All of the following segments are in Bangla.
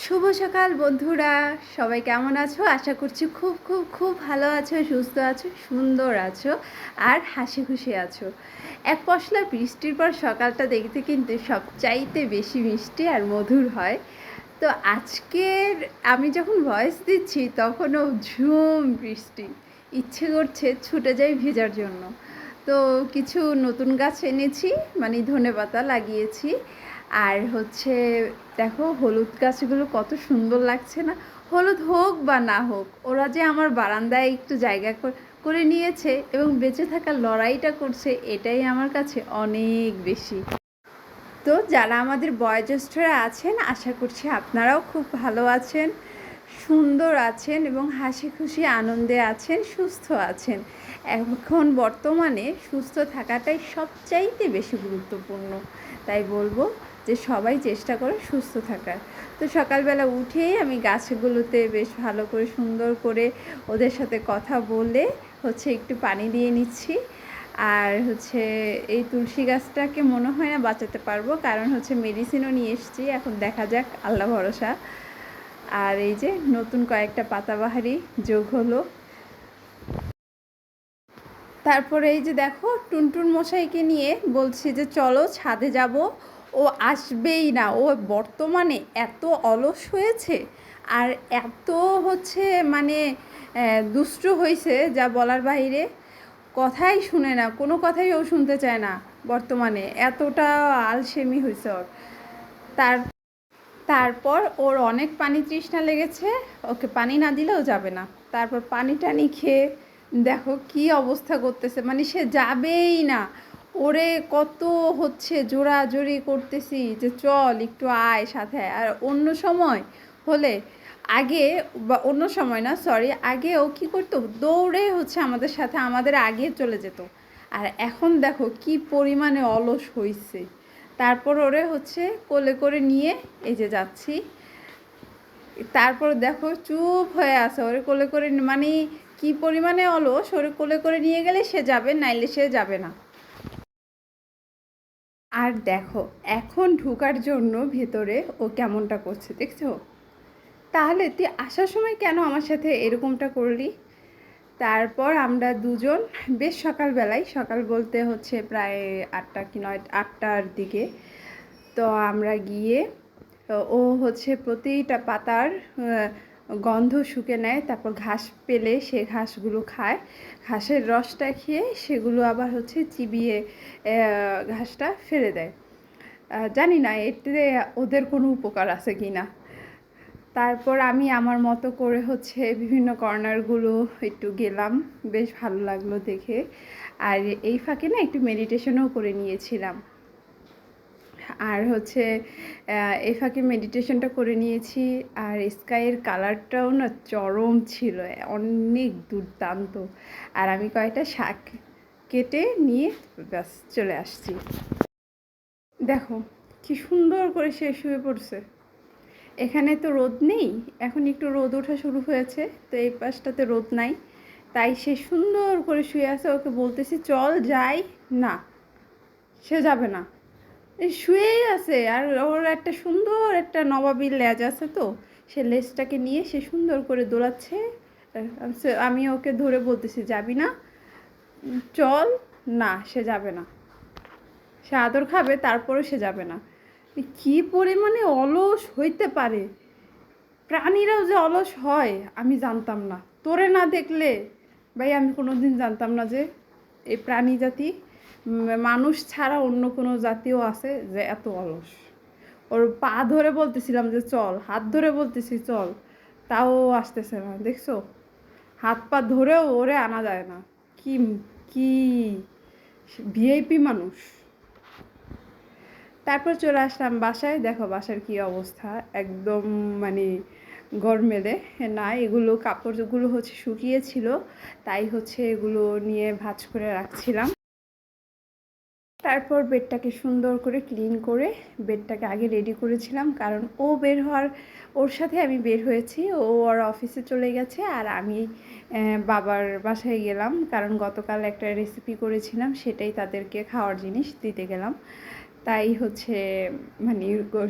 শুভ সকাল বন্ধুরা। সবাই কেমন আছো? আশা করছি খুব খুব খুব ভালো আছো, সুস্থ আছো, সুন্দর আছো আর হাসি খুশি আছো। এক পশলা বৃষ্টির পর সকালটা দেখতে কিন্তু সবচাইতে বেশি মিষ্টি আর মধুর হয়। তো আজকের আমি যখন ভয়েস দিচ্ছি তখনও ঝুম বৃষ্টি। ইচ্ছে করছে ছুটে যাই ভেজার জন্য। তো কিছু নতুন গাছ এনেছি মানে ধনে পাতা লাগিয়েছি। আর হচ্ছে দেখো হলুদ গাছগুলো কত সুন্দর লাগছে না। হলুদ হোক বা না হোক, ওরা যে আমার বারান্দায় একটু জায়গা কর- নিয়েছে এবং বেঁচে থাকার লড়াইটা করছে, এটাই আমার কাছে অনেক বেশি। তো যারা আমাদের বয়োজ্যেষ্ঠরা আছেন, আশা করছি আপনারাও খুব ভালো আছেন, সুন্দর আছেন এবং হাসি খুশি আনন্দে আছেন, সুস্থ আছেন। এখন বর্তমানে সুস্থ থাকাটাই সবচাইতে বেশি গুরুত্বপূর্ণ, তাই বলব। যে সবাই চেষ্টা করে সুস্থ থাকার। তো সকালবেলা উঠেই আমি গাছগুলোতে বেশ ভালো করে সুন্দর করে ওদের সাথে কথা বলে হচ্ছে একটু পানি দিয়ে নিচ্ছি। আর হচ্ছে এই তুলসী গাছটাকে মনে হয় না বাঁচাতে পারব, কারণ হচ্ছে মেডিসিনও নিয়ে এসেছি, এখন দেখা যাক, আল্লাহ ভরসা। আর এই যে নতুন কয়েকটা পাতাবাহারি যোগ হলো। তারপরে এই যে দেখো টুনটুন মশাইকে নিয়ে বলছি যে চলো ছাদে যাব ও আসবেই না। ও বর্তমানে এত অলস হয়েছে আর এত হচ্ছে মানে দুষ্ট হয়েছে যা বলার বাইরে। কথাই শুনে না, কোনো কথাই ও শুনতে চায় না বর্তমানে। এতটা আলসেমি হয়েছে ওর। তার, তারপর ওর অনেক পানি তৃষ্ণা লেগেছে। ওকে পানি না দিলেও যাবে না। তারপর পানি টানি খেয়ে দেখো কি অবস্থা করতেছে। মানে সে যাবেই না। ওরে কত হচ্ছে জোরাজোরি করতেছি যে চল একটু আয় সাথে। আর অন্য সময় হলে আগে বা অন্য সময় না সরি আগে ও কী করতো? দৌড়ে হচ্ছে আমাদের সাথে, আমাদের আগে চলে যেত। আর এখন দেখো কি পরিমাণে অলস হয়েছে তারপর ওরে হচ্ছে কোলে করে নিয়ে এই যে যাচ্ছি। তারপর দেখো চুপ হয়ে আছে, ওরে কোলে করে মানে কি পরিমাণে অলস? ওরে কোলে করে নিয়ে গেলে সে যাবে, নাইলে সে যাবে না। আর দেখো, এখন ঢুকার জন্য ভেতরে ও কেমনটা করছে, দেখছ? তাহলে তুই আসার সময় কেন আমার সাথে এরকমটা করলি? তারপর আমরা দুজন, বেশ সকালবেলায়, সকাল বলতে হচ্ছে প্রায় আটটা কি নয়, আটটার দিকে। তো আমরা গিয়ে, ও হচ্ছে প্রতিটা পাতার গন্ধ শুকে নেয়, তারপর ঘাস পেলে সে ঘাসগুলো খায়। ঘাসের রসটা খেয়ে সেগুলো আবার হচ্ছে চিবিয়ে ঘাসটা ফেলে দেয়। জানি না, এতে ওদের কোনো উপকার আছে কি না। তারপর আমি আমার মতো করে হচ্ছে বিভিন্ন কর্নারগুলো একটু গেলাম, বেশ ভালো লাগল দেখে। আর এই ফাঁকে না একটু মেডিটেশনও করে নিয়েছিলাম। আর হচ্ছে এই ফাঁকে মেডিটেশনটা করে নিয়েছি আর স্কাইয়ের কালারটাও না চরম ছিল, অনেক দুর্দান্ত। আর আমি কয়েকটা শাক কেটে নিয়ে ব্যাস চলে আসছি। দেখো, কি সুন্দর করে সে শুয়ে পড়ছে। এখানে তো রোদ নেই, এখন একটু রোদ ওঠা শুরু হয়েছে, তো এই পাশটাতে রোদ নাই। তাই সে সুন্দর করে শুয়ে আছে, ওকে বলতেছি, চল যাই। না, সে যাবে না। শুয়েই আছে আর ওর একটা সুন্দর একটা নবাবী লেজ আছে তো, সে লেজটাকে নিয়ে সে সুন্দর করে সে- আমি ওকে ধরে বলতেছি, যাবি না? চল। না, সে যাবে না। সে আদর খাবে, তারপরেও সে যাবে না। কি পরিমাণে অলস হইতে পারে। প্রাণীরাও যে অলস হয়, আমি জানতাম না। তোরে না দেখলে, ভাই, আমি কোনোদিন জানতাম না যে, এই প্রাণী জাতি মানুষ ছাড়া অন্য কোনো জাতিও আছে যে এত অলস। ওর পা ধরে বলতেছিলাম যে, চল। হাত ধরে বলতেছি, চল। তাও আসতেছে না, দেখছ? হাত পা ধরেও ওরে আনা যায় না। কি কি ভিআইপি মানুষ। তারপর চলে আসলাম বাসায়। দেখো বাসার কি অবস্থা। একদম মানে গরমেলে না এগুলো কাপড়গুলো হচ্ছে শুকিয়েছিল। তাই হচ্ছে এগুলো নিয়ে ভাঁজ করে রাখছিলাম। তারপর বেডটাকে সুন্দর করে ক্লিন করে বেডটাকে আগে রেডি করেছিলাম, কারণ ও বের হওয়ার, ওর সাথে আমি বের হয়েছি, ও ওর অফিসে চলে গেছে, আর আমি বাবার বাসায় গেলাম, কারণ গতকাল একটা রেসিপি করেছিলাম, সেটাই তাদেরকে খাওয়ার জিনিস দিতে গেলাম। তাই হচ্ছে মানে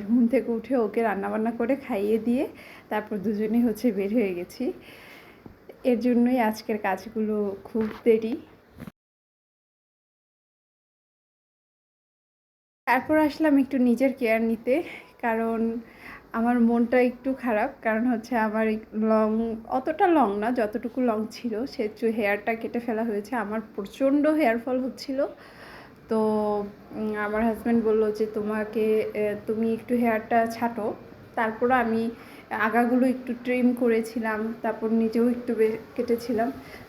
ঘুম থেকে উঠে ওকে রান্নাবান্না করে খাইয়ে দিয়ে তারপর দুজনেই হচ্ছে বের হয়ে গেছি। এর জন্যই আজকের কাজগুলো খুব দেরি। তারপর আসলাম একটু নিজের কেয়ার নিতে, কারণ আমার মনটা একটু খারাপ। কারণ হচ্ছে আমার লং অতটা লং না, যতটুকু লং ছিল, সে হেয়ারটা কেটে ফেলা হয়েছে। আমার প্রচণ্ড হেয়ার ফল হচ্ছিল। তো আমার হাজব্যান্ড বলল যে, তোমাকে তুমি একটু হেয়ারটা ছাটো। তারপর আমি আগাগুলো একটু ট্রিম করেছিলাম, তারপর নিজেও একটু কেটেছিলাম।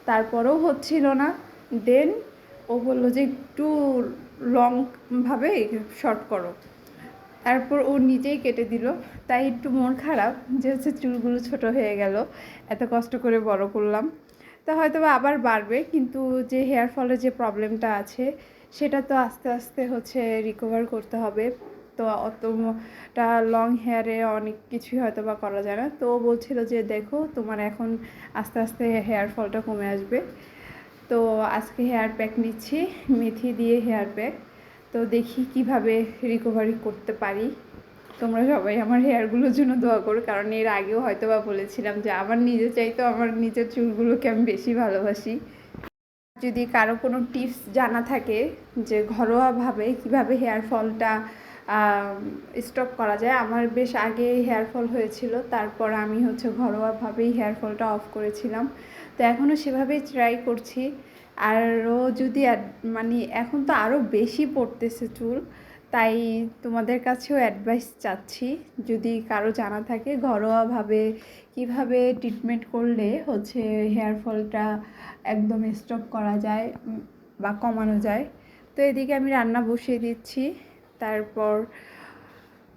তারপরেও হচ্ছিল না। দেন ও বলল যে একটু লংভাবে শর্ট করো। তারপর ও নিজেই কেটে দিল। তাই একটু মন খারাপ যে হচ্ছে চুলগুলো ছোট হয়ে গেল, এত কষ্ট করে বড় করলাম। তা হয়তো আবার বাড়বে, কিন্তু যে হেয়ার ফলের যে প্রবলেমটা আছে, সেটা তো আস্তে আস্তে হচ্ছে রিকভার করতে হবে। তো অতটা লং হেয়ারে অনেক কিছুই হয়তো বা করা যায় না। তো বলছিল যে, দেখো, তোমার এখন আস্তে আস্তে হেয়ার ফলটা কমে আসবে। তো আজকে হেয়ার প্যাক নিচ্ছি, মেথি দিয়ে হেয়ার প্যাক তো দেখি কীভাবে রিকভারি করতে পারি। তোমরা সবাই আমার হেয়ারগুলোর জন্য দোয়া করো, কারণ এর আগেও হয়তো বা বলেছিলাম যে আমার নিজে চাইতো আমার নিজের চুলগুলোকে আমি বেশি ভালোবাসি। যদি কারও কোনো টিপস জানা থাকে যে ঘরোয়াভাবে কীভাবে হেয়ার ফলটা স্টপ করা যায়। আমার বেশ আগে হেয়ার ফল হয়েছিল, তারপর আমি হচ্ছে ঘরোয়াভাবেই হেয়ার ফলটা অফ করেছিলাম। তো এখনও সেভাবেই ট্রাই করছি। আরও যদি মানে এখন তো আরও বেশি পড়তেছে চুল, তাই তোমাদের কাছেও অ্যাডভাইস চাচ্ছি। যদি কারও জানা থাকে, ঘরোয়াভাবে কীভাবে ট্রিটমেন্ট করলে হচ্ছে হেয়ার ফলটা একদম স্টপ করা যায় বা কমানো যায়। তো এদিকে আমি রান্না বসিয়ে দিচ্ছি। তারপর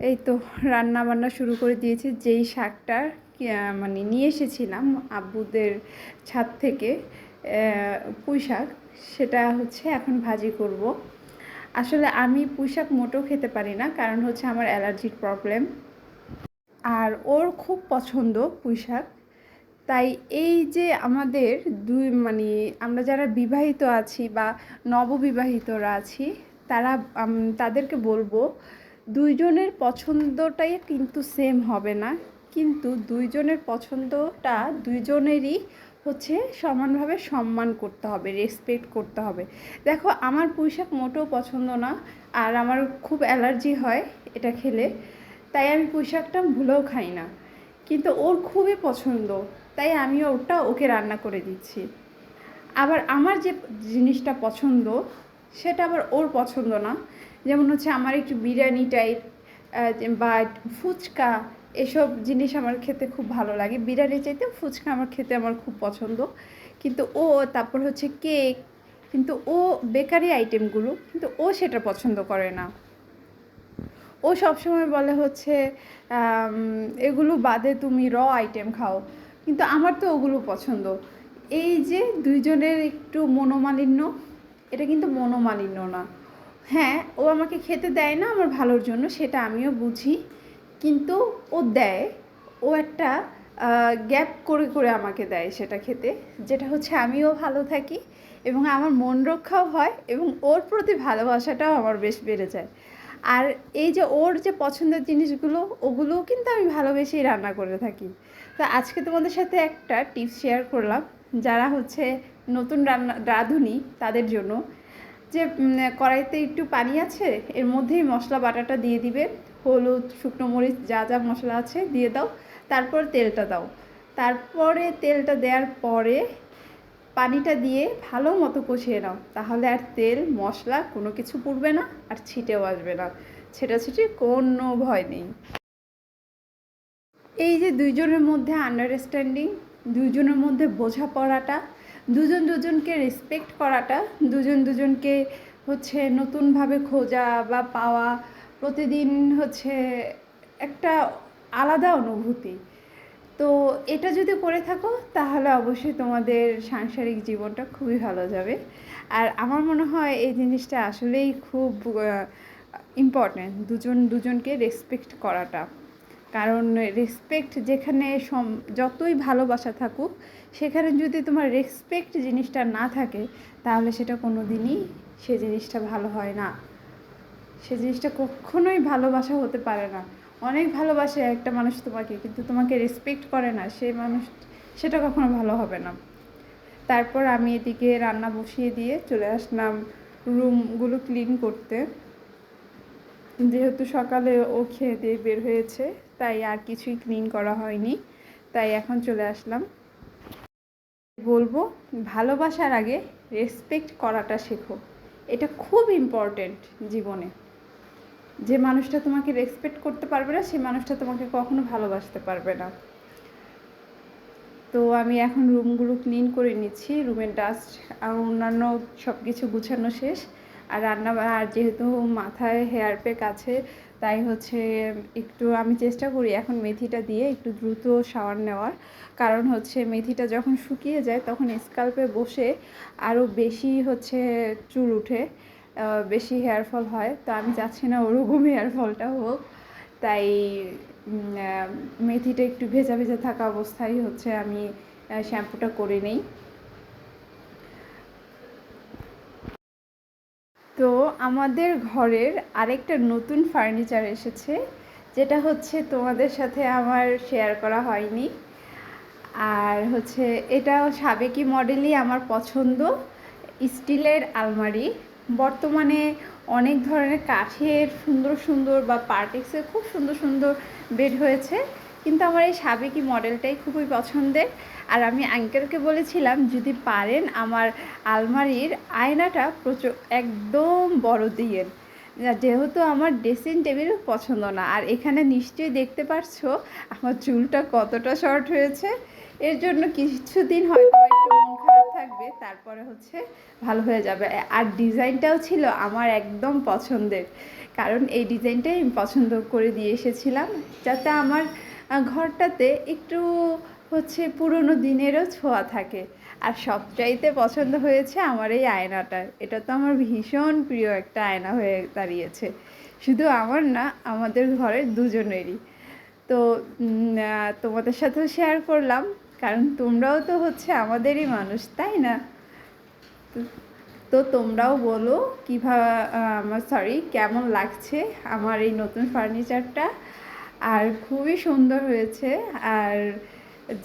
এই তো রান্না বান্না শুরু করে দিয়েছি, যেই শাকটা মানে নিয়ে এসেছিলাম আব্বুদের ছাদ থেকে পুঁই শাক, সেটা হচ্ছে এখন ভাজি করব। আসলে আমি পুঁই শাক মোটেও খেতে পারি না, কারণ হচ্ছে আমার অ্যালার্জির প্রবলেম। আর ওর খুব পছন্দ পুঁই শাক, তাই এই যে আমাদের দুই মানে আমরা যারা বিবাহিত আছি বা নববিবাহিতরা আছি তারা তাদেরকে বলব, দুইজনের পছন্দটাই কিন্তু সেম হবে না। কিন্তু দুইজনের পছন্দটা দুইজনেরই হচ্ছে সমানভাবে সম্মান করতে হবে রেসপেক্ট করতে হবে। দেখো, আমার পুঁইশাক মোটেও পছন্দ না, আর আমার খুব অ্যালার্জি হয় এটা খেলে, তাই আমি পুঁইশাকটা ভুলেও খাই না। কিন্তু ওর খুবই পছন্দ, তাই আমি ওটা ওকে রান্না করে দিচ্ছি। আবার আমার যে জিনিসটা পছন্দ সেটা আবার ওর পছন্দ না। যেমন হচ্ছে আমার একটু বিরিয়ানি টাইপ বা ফুচকা, এসব জিনিস আমার খেতে খুব ভালো লাগে। বিরিয়ানি চাইতে ফুচকা আমার খেতে আমার খুব পছন্দ। কিন্তু ও, তারপর হচ্ছে কেক কিন্তু ও বেকারি আইটেমগুলো কিন্তু ও সেটা পছন্দ করে না। ও সবসময় বলে হচ্ছে এগুলো বাদে তুমি র আইটেম খাও। কিন্তু আমার তো ওগুলো পছন্দ। এই যে দুইজনের একটু মনোমালিন্য এটা কিন্তু মনোমালিন্য না। হ্যাঁ ও আমাকে খেতে দেয় না আমার ভালোর জন্য, সেটা আমিও বুঝি। কিন্তু ও দেয়, ও একটা গ্যাপ করে করে আমাকে দেয় সেটা খেতে, যেটা হচ্ছে আমিও ভালো থাকি এবং আমার মন রক্ষাও হয় এবং ওর প্রতি ভালোবাসাটাও আমার বেশ বেড়ে যায়। আর এই যে ওর যে পছন্দের জিনিসগুলো, ওগুলোও কিন্তু আমি ভালোবেসেই রান্না করে থাকি। তো আজকে তোমাদের সাথে একটা টিপস শেয়ার করলাম। যারা হচ্ছে নতুন রান্না, রাঁধুনি, তাদের জন্য। যে কড়াইতে একটু পানি আছে, এর মধ্যেই মশলা বাটাটা দিয়ে দিবে। হলুদ, শুকনো মরিচ, যা যা মশলা আছে দিয়ে দাও। তারপর তেলটা দাও। তারপরে তেলটা দেওয়ার পরে পানিটা দিয়ে ভালো মতো কষিয়ে নাও। তাহলে আর তেল, মশলা কোনো কিছু পুড়বে না আর ছিটেও আসবে না। ছিটাছিটি কোনো ভয় নেই। এই যে দুইজনের মধ্যে আন্ডারস্ট্যান্ডিং দুইজনের মধ্যে বোঝাপড়াটা, দুজন দুজনকে রেসপেক্ট করাটা, দুজন দুজনকে হচ্ছে নতুনভাবে খোঁজা বা পাওয়া প্রতিদিন হচ্ছে একটা আলাদা অনুভূতি। তো এটা যদি করে থাকো, তাহলে অবশ্যই তোমাদের সাংসারিক জীবনটা খুবই ভালো যাবে। আর আমার মনে হয় এই জিনিসটা আসলেই খুব ইম্পর্ট্যান্ট দুজন দুজনকে রেসপেক্ট করাটা। কারণ রেসপেক্ট যেখানে সম যতই ভালোবাসা থাকুক, সেখানে যদি তোমার রেসপেক্ট জিনিসটা না থাকে, তাহলে সেটা কোনো দিনই সে জিনিসটা ভালো হয় না। সে জিনিসটা কখনোই ভালোবাসা হতে পারে না। অনেক ভালোবাসে একটা মানুষ তোমাকে, কিন্তু তোমাকে রেসপেক্ট করে না। সেই মানুষ, সেটা কখনো ভালো হবে না। তারপর আমি এদিকে রান্না বসিয়ে দিয়ে চলে আসলাম রুমগুলো ক্লিন করতে। যেহেতু সকালে ও খেয়ে দিয়ে বের হয়েছে তাই আর কিছুই ক্লিন করা হয়নি। তাই এখন চলে আসলাম। বলব, ভালোবাসার আগে রেসপেক্ট করাটা শেখো। এটা খুব ইম্পর্ট্যান্ট জীবনে। যে মানুষটা তোমাকে রেসপেক্ট করতে পারবে না সেই মানুষটা তোমাকে কখনো ভালোবাসতে পারবে না। তো আমি এখন রুমগুলো ক্লিন করে নিচ্ছি। রুমের ডাস্ট আর অন্যান্য সব কিছু গুছানো শেষ। আর রান্না, আর যেহেতু মাথায় হেয়ার প্যাক আছে তাই হচ্ছে একটু আমি চেষ্টা করি এখন মেথিটা দিয়ে একটু দ্রুত শাওয়ার নেওয়ার। কারণ হচ্ছে মেথিটা যখন শুকিয়ে যায় তখন স্কাল্পে বসে আরও বেশি হচ্ছে চুল উঠে বেশি হেয়ার ফল হয়। তো আমি চাচ্ছি না ওরকম হেয়ার ফলটা হোক। তাই মেথিটা একটু ভেজা ভেজা থাকা অবস্থায় হচ্ছে আমি শ্যাম্পুটা করে নেই। তো আমাদের ঘরের আরেকটা নতুন ফার্নিচার এসেছে, যেটা হচ্ছে তোমাদের সাথে আমার শেয়ার করা হয়নি। আর হচ্ছে এটাও সাবেকি মডেলই আমার পছন্দ, স্টিলের আলমারি। বর্তমানে অনেক ধরনের কাঠের সুন্দর সুন্দর বা পার্টিক্সের খুব সুন্দর সুন্দর বেড হয়েছে। কিন্তু আমার এই সাবেকি মডেলটাই খুবই পছন্দের। আর আমি আঙ্কেলকে বলেছিলাম, যদি পারেন আমার আলমারির আয়নাটা প্রচুর, একদম বড় দিয়েন যেহেতু আমার ড্রেসিং টেবিল পছন্দ না, আর এখানে নিশ্চয়ই দেখতে পারছ আমার চুলটা কতটা শর্ট হয়েছে। এর জন্য কিছুদিন হয়তো একটু মন খারাপ থাকবে, তারপরে হচ্ছে ভালো হয়ে যাবে। আর ডিজাইনটাও ছিল আমার একদম পছন্দের, কারণ এই ডিজাইনটাই আমি পছন্দ করে দিয়ে এসেছিলাম, যাতে আমার ঘরটাতে একটু হচ্ছে পুরনো দিনেরও ছোঁয়া থাকে। আর সবচাইতে পছন্দ হয়েছে আমার এই আয়নাটা এটা তো আমার ভীষণ প্রিয় একটা আয়না হয়ে দাঁড়িয়েছে। শুধু আমার না, আমাদের ঘরের দুজনেরই। তো তোমাদের সাথেও শেয়ার করলাম, কারণ তোমরাও তো হচ্ছে আমাদেরই মানুষ, তাই না? তো তোমরাও বলো কীভাবে আমার সরি কেমন লাগছে আমার এই নতুন ফার্নিচারটা আর খুবই সুন্দর হয়েছে। আর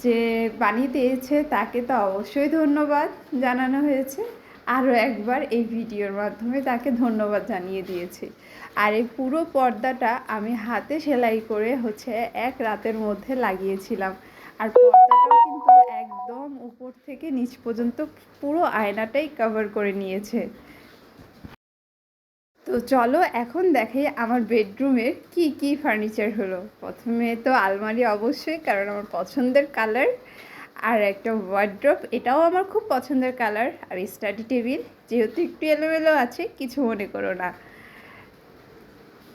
যে বানিয়ে দিয়েছে, তাকে তো অবশ্যই ধন্যবাদ জানানো হয়েছে। আরও একবার এই ভিডিওর মাধ্যমে তাকে ধন্যবাদ জানিয়ে দিয়েছি। আর এই পুরো পর্দাটা আমি হাতে সেলাই করে হচ্ছে এক রাতের মধ্যে লাগিয়েছিলাম। আর পর্দাটাও কিন্তু একদম উপর থেকে নিচ পর্যন্ত পুরো আয়নাটাই কভার করে নিয়েছে। তো চলো এখন দেখে আমার বেডরুমের কি কি ফার্নিচার হলো। প্রথমে তো আলমারি অবশ্যই, কারণ আমার পছন্দের কালার আর একটা ওয়ার্ড্রপ এটাও আমার খুব পছন্দের কালার। আর স্টাডি টেবিল যেহেতু একটু এলোমেলো আছে, কিছু মনে করো না।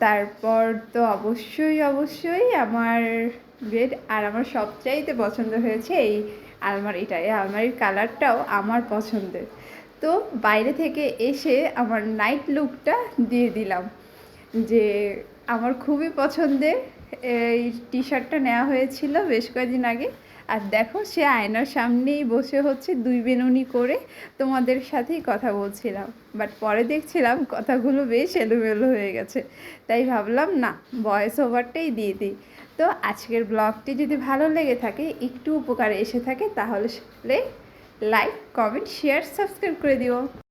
তারপর তো অবশ্যই অবশ্যই আমার বেড আর আমার সবচাইতে পছন্দ হয়েছে এই আলমারিটা এই আলমারির কালারটাও আমার পছন্দের। তো বাইরে থেকে এসে আমার নাইট লুকটা দিয়ে দিলাম। যে আমার খুবই পছন্দের এই টি শার্টটা নেওয়া হয়েছিল বেশ কয়েকদিন আগে। আর দেখো, সে আয়নার সামনেই বসে হচ্ছে দুই বেনুনি করে তোমাদের সাথেই কথা বলছিলাম। বাট পরে দেখছিলাম কথাগুলো বেশ এলোমেলো হয়ে গেছে। তাই ভাবলাম, না ভয়েস ওভারটাই দিয়ে দিই। তো আজকের ব্লগটি যদি ভালো লেগে থাকে, একটু উপকারে এসে থাকে, তাহলে লাইক কমেন্ট শেয়ার সাবস্ক্রাইব করে দিও।